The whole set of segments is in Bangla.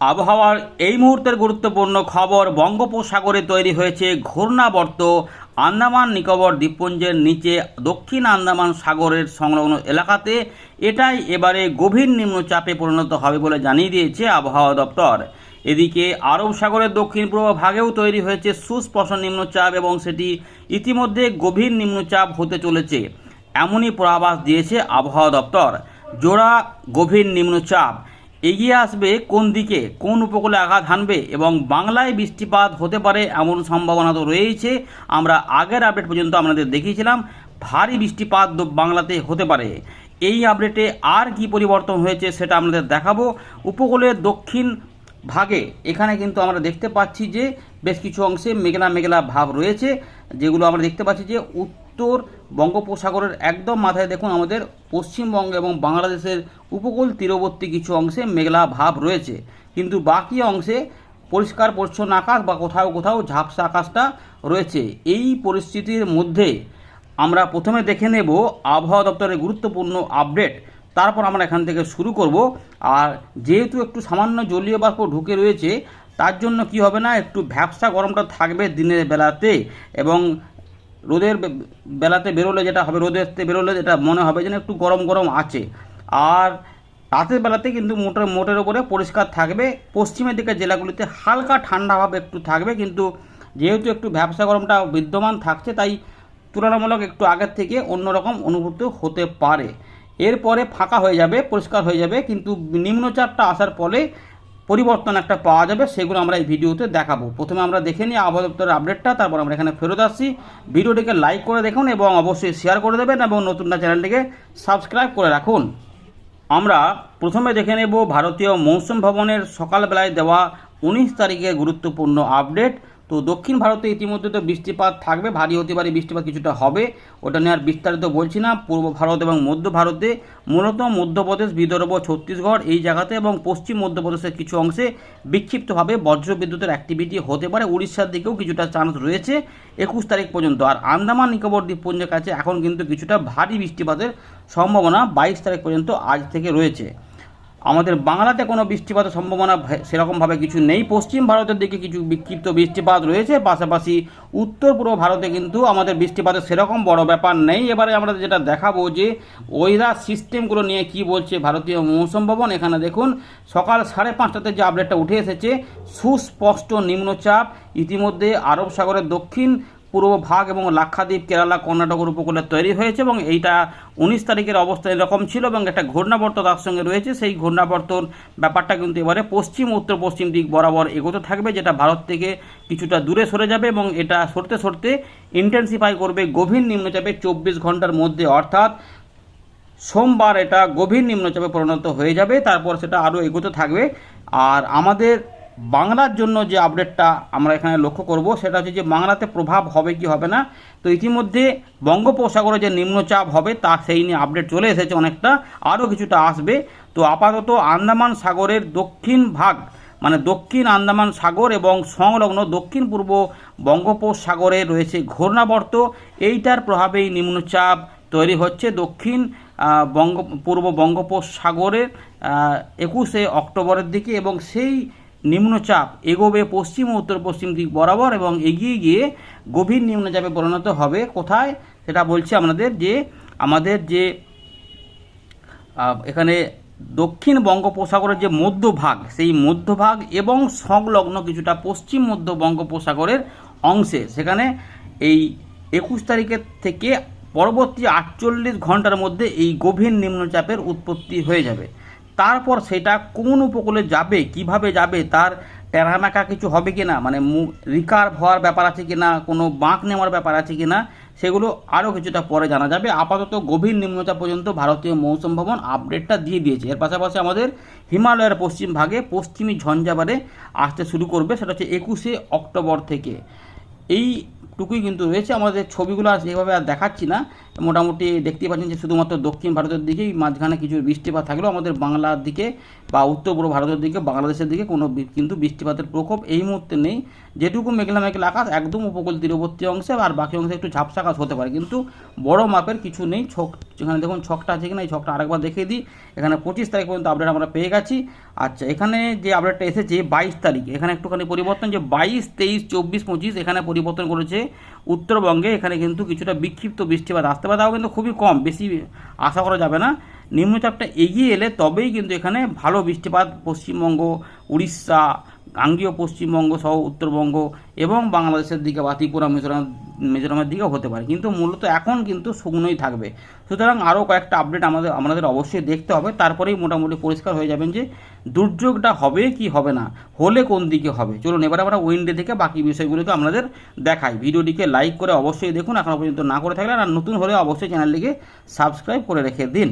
আবহাওয়ার এই মুহূর্তের গুরুত্বপূর্ণ খবর বঙ্গোপসাগরে তৈরি হয়েছে ঘূর্ণাবর্ত আন্দামান নিকোবর দ্বীপপুঞ্জের নিচে দক্ষিণ আন্দামান সাগরের সংলগ্ন এলাকাতে। এটাই এবারে গভীর নিম্নচাপে পরিণত হবে বলে জানিয়ে দিয়েছে আবহাওয়া দপ্তর। এদিকে আরব সাগরের দক্ষিণ পূর্ব ভাগেও তৈরি হয়েছে সুস্পষ্ট নিম্নচাপ এবং সেটি ইতিমধ্যে গভীর নিম্নচাপ হতে চলেছে। এমনই পূর্বাভাস দিয়েছে আবহাওয়া দপ্তর। জোড়া গভীর নিম্নচাপ। এগিয়ে আসবে কোন দিকে? কোন উপকূলে আঘাত হানবে? এবং বাংলায় বৃষ্টিপাত হতে পারে এমন সম্ভাবনা তো রয়েছে। আমরা আগের আপডেট পর্যন্ত আপনাদের দেখিয়েছিলাম, ভারী বৃষ্টিপাত বাংলাতে হতে পারে। এই আপডেটে আর কি পরিবর্তন হয়েছে সেটা আপনাদের দেখাবো। উপকূলের দক্ষিণ ভাগে এখানে কিন্তু আমরা দেখতে পাচ্ছি যে বেশ কিছু অংশে মেঘলা মেঘলা ভাব রয়েছে, যেগুলো আমরা দেখতে পাচ্ছি যে উত্তর বঙ্গোপসাগরের একদম মাথায় দেখুন আমাদের পশ্চিমবঙ্গ এবং বাংলাদেশের উপকূল তীরবর্তী কিছু অংশে মেঘলা ভাব রয়েছে। কিন্তু বাকি অংশে পরিষ্কার পরিচ্ছন্ন আকাশ বা কোথাও কোথাও ঝাপসা আকাশটা রয়েছে। এই পরিস্থিতির মধ্যে আমরা প্রথমে দেখে নেব আবহাওয়া দপ্তরের গুরুত্বপূর্ণ আপডেট। তারপর আমরা এখান থেকে শুরু করব। আর যেহেতু একটু সামান্য জলীয় বাষ্প ঢুকে রয়েছে, তার জন্য কি হবে না, একটু ভ্যাবসা গরমটা থাকবে দিনের বেলাতে এবং রোদের বেলাতে বেরোলে যেটা হবে, রোদের বেরোলে যেটা মনে হবে যেন একটু গরম গরম আছে। আর রাতের বেলাতে কিন্তু মোটের মোটের ওপরে পরিষ্কার থাকবে। পশ্চিমের দিকে জেলাগুলিতে হালকা ঠান্ডা ভাব একটু থাকবে, কিন্তু যেহেতু একটু ব্যবসা গরমটা বিদ্যমান থাকছে, তাই তুলনামূলক একটু আগের থেকে অন্যরকম অনুভূত হতে পারে। এরপরে ফাঁকা হয়ে যাবে, পরিষ্কার হয়ে যাবে, কিন্তু নিম্নচাপটা আসার ফলে পরিবর্তন একটা পাওয়া যাবে, সেগুলো আমরা এই ভিডিওতে দেখাবো। প্রথমে আমরা দেখে নিই আবহাওয়া দপ্তরের আপডেটটা তারপর আমরা এখানে ফেরত আসছি। ভিডিওটিকে লাইক করে দেখুন এবং অবশ্যই শেয়ার করে দেবেন এবং নতুনটা চ্যানেলটিকে সাবস্ক্রাইব করে রাখুন। আমরা প্রথমে দেখে নেব ভারতীয় মৌসুম ভবনের সকালবেলায় দেওয়া উনিশ তারিখে গুরুত্বপূর্ণ আপডেট তো দক্ষিণ ভারতে ইতিমধ্যে তো বৃষ্টিপাত থাকবে, ভারী হতে পারে বৃষ্টিপাত কিছুটা হবে, ওটা নিয়ে আর বিস্তারিত বলছি না। পূর্ব ভারত এবং মধ্য ভারতে মূলত মধ্যপ্রদেশ, বিদর্ভ, ছত্তিশগড় এই জায়গাতে এবং পশ্চিম মধ্যপ্রদেশের কিছু অংশে বিক্ষিপ্তভাবে বজ্র বিদ্যুতের অ্যাক্টিভিটি হতে পারে। উড়িষ্যার দিকেও কিছুটা চান্স রয়েছে একুশ তারিখ পর্যন্ত। আর আন্দামান, নিকোবর দ্বীপপুঞ্জের কাছে এখন কিন্তু কিছুটা ভারী বৃষ্টিপাতের সম্ভাবনা বাইশ তারিখ পর্যন্ত আজ থেকে রয়েছে। আমাদের বাংলাতে কোনো বৃষ্টিপাতের সম্ভাবনা সেরকমভাবে কিছু নেই। পশ্চিম ভারতের দিকে কিছু বিক্ষিপ্ত বৃষ্টিপাত রয়েছে। পাশাপাশি উত্তর পূর্ব ভারতে কিন্তু আমাদের বৃষ্টিপাতের সেরকম বড় ব্যাপার নেই। এবারে আমরা যেটা দেখাবো যে ওয়েদার সিস্টেমগুলো নিয়ে কি বলছে ভারতীয় মৌসুম ভবন, এখানে দেখুন, সকাল সাড়ে পাঁচটাতে যে আপডেটটা উঠে এসেছে, সুস্পষ্ট নিম্নচাপ। ইতিমধ্যে আরব সাগরের দক্ষিণ পূর্ব ভাগ এবং লাক্ষাদ্বীপ, কেরালা, কর্ণাটকের উপকূলে তৈরি হয়েছে এবং এইটা উনিশ তারিখের অবস্থা এরকম ছিল এবং একটা ঘূর্ণাবর্ত তার সঙ্গে রয়েছে। সেই ঘূর্ণাবর্তর ব্যাপারটা কিন্তু এবারে পশ্চিম, উত্তর, পশ্চিম দিক বরাবর এগোতে থাকবে, যেটা ভারত থেকে কিছুটা দূরে সরে যাবে এবং এটা সরতে সরতে ইন্টেন্সিফাই করবে গভীর নিম্নচাপে চব্বিশ ঘণ্টার মধ্যে। অর্থাৎ সোমবার এটা গভীর নিম্নচাপে পরিণত হয়ে যাবে, তারপর সেটা আরও এগোতে থাকবে। আর আমাদের বাংলার জন্য যে আপডেটটা আমরা এখানে লক্ষ্য করব, সেটা হচ্ছে যে বাংলাতে প্রভাব হবে কি হবে না? তো ইতিমধ্যে বঙ্গোপসাগরে যে নিম্নচাপ হবে, তা সেই নিয়ে আপডেট চলে এসেছে অনেকটা, আরও কিছুটা আসবে। তো আপাতত আন্দামান সাগরের দক্ষিণ ভাগ মানে দক্ষিণ আন্দামান সাগর এবং সংলগ্ন দক্ষিণ পূর্ব বঙ্গোপসাগরে রয়েছে ঘূর্ণাবর্ত। এইটার প্রভাবেই নিম্নচাপ তৈরি হচ্ছে দক্ষিণ বঙ্গ, পূর্ব বঙ্গোপসাগরের একুশে অক্টোবরের দিকে এবং সেই নিম্নচাপ এগোবে পশ্চিম ও উত্তর পশ্চিম দিক বরাবর এবং এগিয়ে গিয়ে গভীর নিম্নচাপে পরিণত হবে। কোথায়? সেটা বলছি আমাদের যে আমাদের যে এখানে দক্ষিণ বঙ্গোপসাগরের যে মধ্যভাগ, সেই মধ্যভাগ এবং সংলগ্ন কিছুটা পশ্চিম মধ্য বঙ্গোপসাগরের অংশে, সেখানে এই একুশ তারিখের থেকে পরবর্তী আটচল্লিশ ঘণ্টার মধ্যে এই গভীর নিম্নচাপের উৎপত্তি হয়ে যাবে। তারপর সেটা কোন উপকূলে যাবে, কীভাবে যাবে, তার টেরামেকা কিছু হবে কি না মানে রিকার্ভ হওয়ার ব্যাপার আছে কি না কোনো বাঁক নেওয়ার ব্যাপার আছে কি না সেগুলো আরও কিছুটা পরে জানা যাবে। আপাতত গভীর নিম্নচাপ পর্যন্ত ভারতীয় মৌসুম ভবন আপডেটটা দিয়ে দিয়েছে। এর পাশাপাশি আমাদের হিমালয়ের পশ্চিম ভাগে পশ্চিমী ঝঞ্ঝাবারে আসতে শুরু করবে, সেটা হচ্ছে একুশে অক্টোবর থেকে। এইটুকুই কিন্তু রয়েছে আমাদের ছবিগুলো আর সেভাবে আর দেখাচ্ছি না। মোটামুটি দেখতেই পাচ্ছেন যে শুধুমাত্র দক্ষিণ ভারতের দিকেই মাঝখানে কিছু বৃষ্টিপাত থাকলেও আমাদের বাংলার দিকে বা উত্তর পূর্ব ভারতের দিকে, বাংলাদেশের দিকে কোনো কিন্তু বৃষ্টিপাতের প্রকোপ এই মুহূর্তে নেই। যেটুকু মেঘলা মেঘলা আকাশ, একদম উপকূল তীরবর্তী অংশে আর বাকি অংশে একটু ঝাপসা আকাশ হতে পারে। কিন্তু বড় মাপের কিছু নেই। ছক এখানে দেখুন ছকটা আছে কিনা, এই ছকটা আরেকবার দেখিয়ে দিই। এখানে পঁচিশ তারিখ পর্যন্ত আপডেট আমরা পেয়ে গেছি। আচ্ছা এখানে যে আপডেটটা এসেছে বাইশ তারিখ, এখানে একটুখানি পরিবর্তন যে বাইশ, তেইশ, চব্বিশ, পঁচিশ এখানে পরিবর্তন করেছে। উত্তরবঙ্গে এখানে কিন্তু কিছুটা বিক্ষিপ্ত বৃষ্টিপাত আসতে পারে তাও কিন্তু খুবই কম, বেশি আশা করা যাবে না। নিম্নচাপটা এগিয়ে এলে তবেই কিন্তু এখানে ভালো বৃষ্টিপাত, পশ্চিমবঙ্গ, উড়িষ্যা গাঙ্গীয় পশ্চিমবঙ্গ সহ উত্তরবঙ্গ এবং বাংলাদেশের দিকে বা ত্রিপুরা, মিজোরাম, মিজোরামের দিকেও হতে পারে। কিন্তু মূলত এখন কিন্তু শুকনোই থাকবে। সুতরাং আরও কয়েকটা আপডেট আমাদের আমাদের অবশ্যই দেখতে হবে। তারপরেই মোটামুটি পরিষ্কার হয়ে যাবেন যে দুর্যোগটা হবে কি হবে না, হলে কোন দিকে হবে। চলুন, এবার আমরা উইন্ডে থেকে বাকি বিষয়গুলোকে আপনাদের দেখাই। ভিডিওটিকে লাইক করে অবশ্যই দেখুন। এখনও পর্যন্ত না করে থাকলে আর নতুন হলে অবশ্যই চ্যানেলটিকে সাবস্ক্রাইব করে রেখে দিন।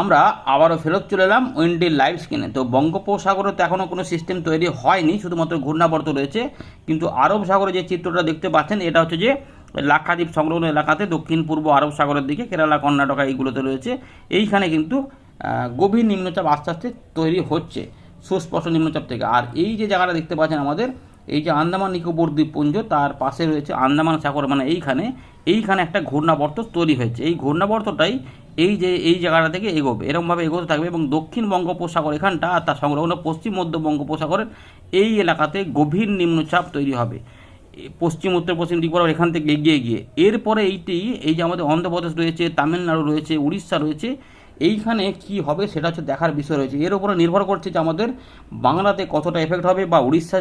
আমরা আবারও ফেরত চলে এলাম উইন্ডির লাইভ স্ক্রিনে তো বঙ্গোপসাগরে তো এখনও কোনো সিস্টেম তৈরি হয়নি, শুধুমাত্র ঘূর্ণাবর্ত রয়েছে। কিন্তু আরব সাগরে যে চিত্রটা দেখতে পাচ্ছেন, এটা হচ্ছে যে লাক্ষাদ্বীপ সংলগ্ন এলাকাতে দক্ষিণ পূর্ব আরব সাগরের দিকে, কেরালা, কর্ণাটকা এইগুলোতে রয়েছে। এইখানে কিন্তু গভীর নিম্নচাপ আস্তে আস্তে তৈরি হচ্ছে, সুস্পষ্ট নিম্নচাপ থেকে। আর এই যে জায়গাটা দেখতে পাচ্ছেন আমাদের, এই যে আন্দামান নিকোবর দ্বীপপুঞ্জ, তার পাশে রয়েছে আন্দামান সাগর মানে এইখানে এইখানে একটা ঘূর্ণাবর্ত তৈরি হয়েছে। এই ঘূর্ণাবর্তটাই এই যে, এই জায়গাটা থেকে এগোবে। এরকমভাবে এগোতে থাকবে এবং দক্ষিণ বঙ্গোপসাগর এখানটা আর তার সংলগ্ন পশ্চিম মধ্য বঙ্গোপসাগরের এই এলাকাতে গভীর নিম্নচাপ তৈরি হবে। পশ্চিম, উত্তর, পশ্চিম দিক বরাবর এখান থেকে এগিয়ে গিয়ে। এরপরে এইটি, এই যে আমাদের অন্ধ্রপ্রদেশ রয়েছে, তামিলনাড়ু রয়েছে, উড়িষ্যা রয়েছে এইখানে কি হবে সেটা হচ্ছে দেখার বিষয় রয়েছে। এর উপরে নির্ভর করছে যে আমাদের বাংলাতে কতটা এফেক্ট হবে বা উড়িষ্যা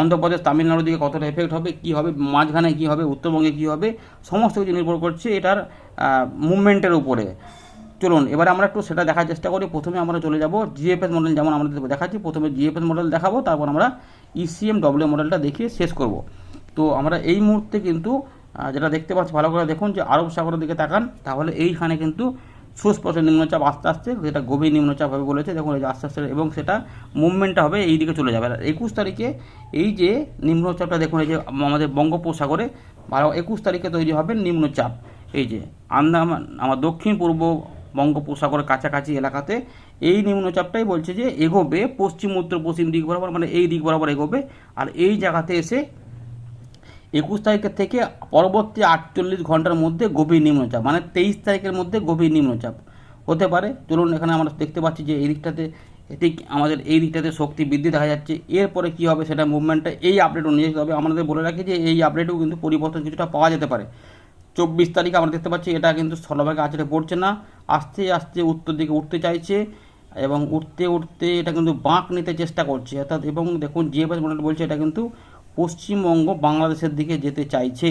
অন্ধ্রপ্রদেশ, তামিলনাড়ুর দিকে কতটা এফেক্ট হবে, কি হবে, মাঝখানে কি হবে, উত্তরবঙ্গে কি হবে, সমস্ত কিছু নির্ভর করছে এটার মুভমেন্টের উপরে। চলুন, এবার আমরা একটু সেটা দেখার চেষ্টা করি। প্রথমে আমরা চলে যাব জিএফএস মডেল যেমন আমাদের দেখাচ্ছি। প্রথমে জিএফএস মডেল দেখাবো, তারপর আমরা ইসিএম ডব্লিউ মডেলটা দেখিয়ে শেষ করব। তো আমরা এই মুহূর্তে কিন্তু যেটা দেখতে পাচ্ছি, ভালো করে দেখুন যে আরব সাগরের দিকে তাকান, তাহলে এইখানে কিন্তু সুস্পষ্ট নিম্নচাপ আস্তে আস্তে, যেটা গভীর নিম্নচাপ হবে বলেছে, দেখুন এই যে আস্তে আস্তে, এবং সেটা মুভমেন্টটা হবে এই দিকে চলে যাবে। আর একুশ তারিখে এই যে নিম্নচাপটা, দেখুন এই যে আমাদের বঙ্গোপসাগরে, বারো একুশ তারিখে তৈরি হবে নিম্নচাপ। এই যে আন্দামান, আমার দক্ষিণ পূর্ব বঙ্গোপসাগরের কাছাকাছি এলাকাতে এই নিম্নচাপটাই বলছে যে এগোবে, পশ্চিম, উত্তর, পশ্চিম দিক বরাবর মানে এই দিক বরাবর এগোবে, আর এই জায়গাতে এসে একুশ তারিখের থেকে পরবর্তী আটচল্লিশ ঘণ্টার মধ্যে গভীর নিম্নচাপ মানে তেইশ তারিখের মধ্যে গভীর নিম্নচাপ হতে পারে। চলুন এখানে আমরা দেখতে পাচ্ছি যে এই দিকটাতে ঠিক আমাদের এই দিকটাতে শক্তি বৃদ্ধি দেখা যাচ্ছে। এরপরে কি হবে সেটা মুভমেন্টটা এই আপডেট অনুযায়ী তবে আমাদের বলে রাখি যে এই আপডেটেও কিন্তু পরিবর্তন কিছুটা পাওয়া যেতে পারে। চব্বিশ তারিখ আমরা দেখতে পাচ্ছি এটা কিন্তু স্থলভাগে আছড়ে পড়ছে না, আস্তে আস্তে উত্তর দিকে উঠতে চাইছে এবং উঠতে উঠতে এটা কিন্তু বাঁক নিতে চেষ্টা করছে। অর্থাৎ এবং দেখুন জিএফএস মডেল বলছে এটা কিন্তু পশ্চিমবঙ্গ বাংলাদেশের দিকে যেতে চাইছে।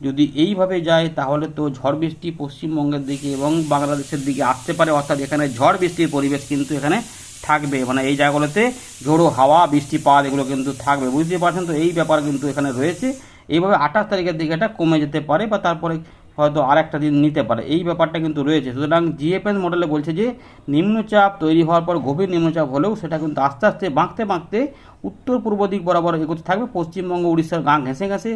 যদি এইভাবে যায়, তাহলে তো ঝড় বৃষ্টি পশ্চিমবঙ্গের দিকে এবং বাংলাদেশের দিকে আসতে পারে। অর্থাৎ এখানে ঝড় বৃষ্টির পরিবেশ কিন্তু এখানে থাকবে। মানে এই জায়গাগুলোতে ঝোড়ো হাওয়া, বৃষ্টিপাত এগুলো কিন্তু থাকবে। বুঝতে পারছেন তো? এই ব্যাপার কিন্তু এখানে রয়েছে। এইভাবে আঠাশ তারিখের দিকে এটা কমে যেতে পারে বা তারপরে হয়তো আর একটা দিন নিতে পারে। এই ব্যাপারটা কিন্তু রয়েছে। সুতরাং জিএফএস মডেলে বলছে যে, নিম্নচাপ তৈরি হওয়ার পর গভীর নিম্নচাপ হলেও সেটা কিন্তু আস্তে আস্তে, বাঁকতে বাঁকতে উত্তর পূর্ব দিক বরাবর এগোতে থাকবে। পশ্চিমবঙ্গ উড়িষ্যার গাঁ ঘেঁষে ঘেঁষে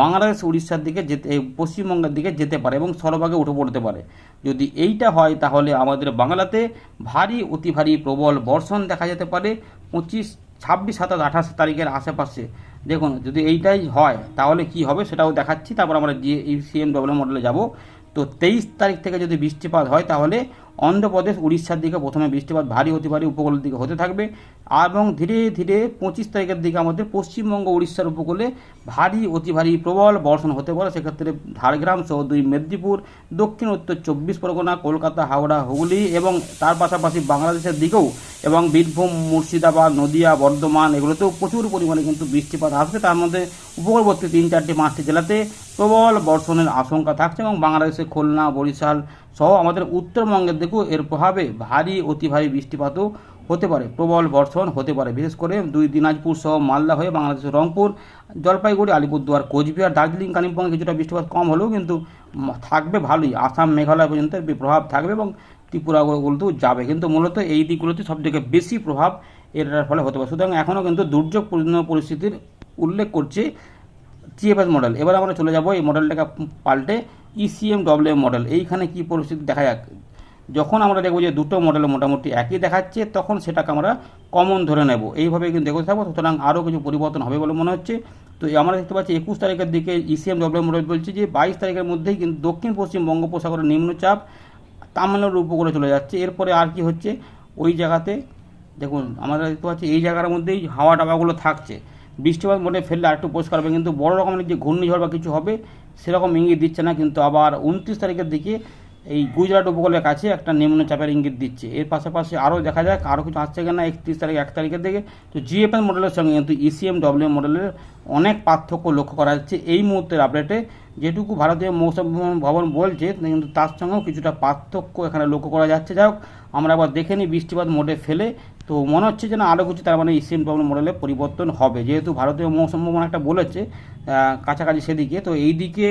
বাংলাদেশ উড়িষ্যার দিকে যেতে পশ্চিমবঙ্গের দিকে যেতে পারে এবং স্থলভাগে উঠে পড়তে পারে। যদি এইটা হয়, তাহলে আমাদের বাংলাতে ভারী, অতি ভারী প্রবল বর্ষণ দেখা যেতে পারে। পঁচিশ, ছাব্বিশ, সাতাশ, আঠাশ তারিখের আশেপাশে। দেখুন, যদি এইটাই হয়, তাহলে কি হবে সেটাও দেখাচ্ছি। তারপর আমরা জি সিএম ডব্লিউ মডেলে যাব। তো তেইশ তারিখ থেকে যদি বৃষ্টিপাত হয়, তাহলে অন্ধ্রপ্রদেশ, উড়িষ্যার দিকে প্রথমে বৃষ্টিপাত ভারী অতি ভারী উপকূলের দিকে হতে থাকবে এবং ধীরে ধীরে পঁচিশ তারিখের দিকে আমাদের পশ্চিমবঙ্গ, উড়িষ্যার উপকূলে ভারী, অতি ভারী প্রবল বর্ষণ হতে পারে। সেক্ষেত্রে ঝাড়গ্রাম সহ দুই মেদিনীপুর, দক্ষিণ উত্তর চব্বিশ পরগনা, কলকাতা, হাওড়া, হুগলি এবং তার পাশাপাশি বাংলাদেশের দিকেও এবং বীরভূম, মুর্শিদাবাদ, নদিয়া, বর্ধমান এগুলোতেও প্রচুর পরিমাণে কিন্তু বৃষ্টিপাত আসবে। তার মধ্যে উপকূলবর্তী তিন চারটি পাঁচটি জেলাতে প্রবল বর্ষণের আশঙ্কা থাকছে এবং বাংলাদেশে খুলনা, বরিশাল সহ আমাদের উত্তরবঙ্গের দিকেও এর প্রভাবে ভারী, অতি ভারী বৃষ্টিপাতও হতে পারে। প্রবল বর্ষণ হতে পারে। বিশেষ করে দুই দিনাজপুর সহ মালদা হয়ে বাংলাদেশের রংপুর, জলপাইগুড়ি, আলিপুরদুয়ার, কোচবিহার, দার্জিলিং, কালিম্পংয়ে কিছুটা বৃষ্টিপাত কম হলেও কিন্তু থাকবে ভালোই। আসাম, মেঘালয় পর্যন্ত প্রভাব থাকবে এবং ত্রিপুরাগুলোতেও যাবে। কিন্তু মূলত এই দিকগুলোতে সবথেকে বেশি প্রভাব এটার ফলে হতে পারে। সুতরাং এখনও কিন্তু দুর্যোগপূর্ণ পরিস্থিতির উল্লেখ করছে জিএফএস মডেল। এবার আমরা চলে যাব এই মডেলটাকে পাল্টে ইসিএম ডব্লিউ মডেল এইখানে কি পরিস্থিতি দেখা যাক। যখন আমরা দেখব যে দুটো মডেল মোটামুটি একই দেখাচ্ছে, তখন সেটাকে আমরা কমন ধরে নেব। এইভাবে কিন্তু দেখতে থাকব। সুতরাং আরও কিছু পরিবর্তন হবে বলে মনে হচ্ছে। তো আমরা দেখতে পাচ্ছি একুশ তারিখের দিকে ইসিএম ডব্লিউ মডেল বলছে যে বাইশ তারিখের মধ্যেই কিন্তু দক্ষিণ পশ্চিম বঙ্গোপসাগরের নিম্নচাপ তামিলনাড়ুর উপকূলে চলে যাচ্ছে। এরপরে আর কি হচ্ছে? ওই জায়গাতে, দেখুন, আমরা দেখতে পাচ্ছি এই জায়গার মধ্যেই হাওয়া টাওয়াগুলো থাকছে। বৃষ্টিপাত মোটে ফেললে আরেকটু পরিষ্কার হবে, কিন্তু বড় রকমের যে ঘূর্ণিঝড় বা কিছু হবে, সেরকম ইঙ্গিত দিচ্ছে না, কিন্তু আবার উনত্রিশ তারিখের দিকে এই গুজরাট উপকূলের কাছে একটা নিম্নচাপের ইঙ্গিত দিচ্ছে। এর পাশাপাশি আরও দেখা যাক, আরও কিছু আসছে কিনা একত্রিশ তারিখ, এক তারিখের দিকে। তো জিএফএল মডেলের সঙ্গে কিন্তু ইসিএম ডব্লিউ মডেলের অনেক পার্থক্য লক্ষ্য করা যাচ্ছে। এই মুহূর্তের আপডেটে যেটুকু ভারতীয় মৌসুম ভবন বলছে, কিন্তু তার সঙ্গেও কিছুটা পার্থক্য এখানে লক্ষ্য করা যাচ্ছে। যাই হোক আমরা আবার দেখে নিই, বৃষ্টিপাত মোডে ফেলে। তো মনে হচ্ছে যেন আরও কিছু তার মানে ইসিএম প্রবলেম মডেলে পরিবর্তন হবে। যেহেতু ভারতীয় মৌসুম ভবন একটা বলেছে কাছাকাছি সেদিকে। তো এই দিকে,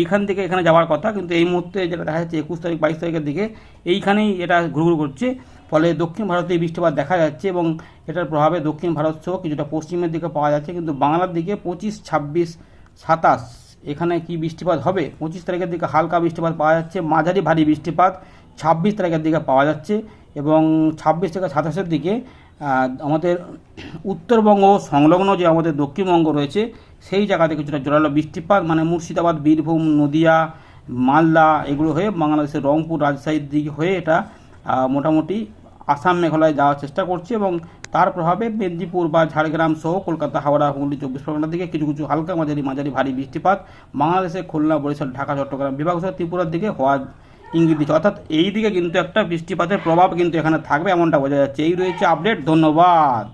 এইখান থেকে এখানে যাওয়ার কথা, কিন্তু এই মুহূর্তে যেটা দেখা যাচ্ছে একুশ তারিখ, বাইশ তারিখের দিকে, এইখানেই এটা ঘুরঘুর করছে। ফলে দক্ষিণ ভারতে বৃষ্টিপাত দেখা যাচ্ছে এবং এটার প্রভাবে দক্ষিণ ভারত সহ কিছুটা পশ্চিমের দিকে পাওয়া যাচ্ছে। কিন্তু বাংলার দিকে পঁচিশ, ছাব্বিশ, সাতাশ, এখানে কি বৃষ্টিপাত হবে? পঁচিশ তারিখের দিকে হালকা বৃষ্টিপাত পাওয়া যাচ্ছে। মাঝারি ভারী বৃষ্টিপাত। ছাব্বিশ তারিখের দিকে পাওয়া যাচ্ছে এবং ছাব্বিশ থেকে সাতাশের দিকে আমাদের উত্তরবঙ্গ সংলগ্ন যে আমাদের দক্ষিণবঙ্গ রয়েছে, সেই জায়গাতে কিছুটা জোরালো বৃষ্টিপাত মানে মুর্শিদাবাদ, বীরভূম, নদিয়া, মালদা, এগুলো হয়ে বাংলাদেশের রংপুর রাজশাহীর দিকে হয়ে এটা মোটামুটি আসাম মেঘালয় যাওয়ার চেষ্টা করছে এবং তার প্রভাবে মেদিনীপুর বা ঝাড়গ্রাম সহ কলকাতা, হাওড়া, হুগলি, চব্বিশ পরগনার দিকে কিছু কিছু হালকা মাঝারি মাঝারি ভারী বৃষ্টিপাত, বাংলাদেশের খুলনা, বরিশাল, ঢাকা, চট্টগ্রাম বিভাগ সহ ত্রিপুরার দিকে হওয়ার ইঙ্গিত দিচ্ছে। অর্থাৎ এই দিকে কিন্তু একটা বৃষ্টিপাতের প্রভাব কিন্তু এখানে থাকবে, এমনটা বোঝা যাচ্ছে। এই রয়েছে আপডেট ধন্যবাদ।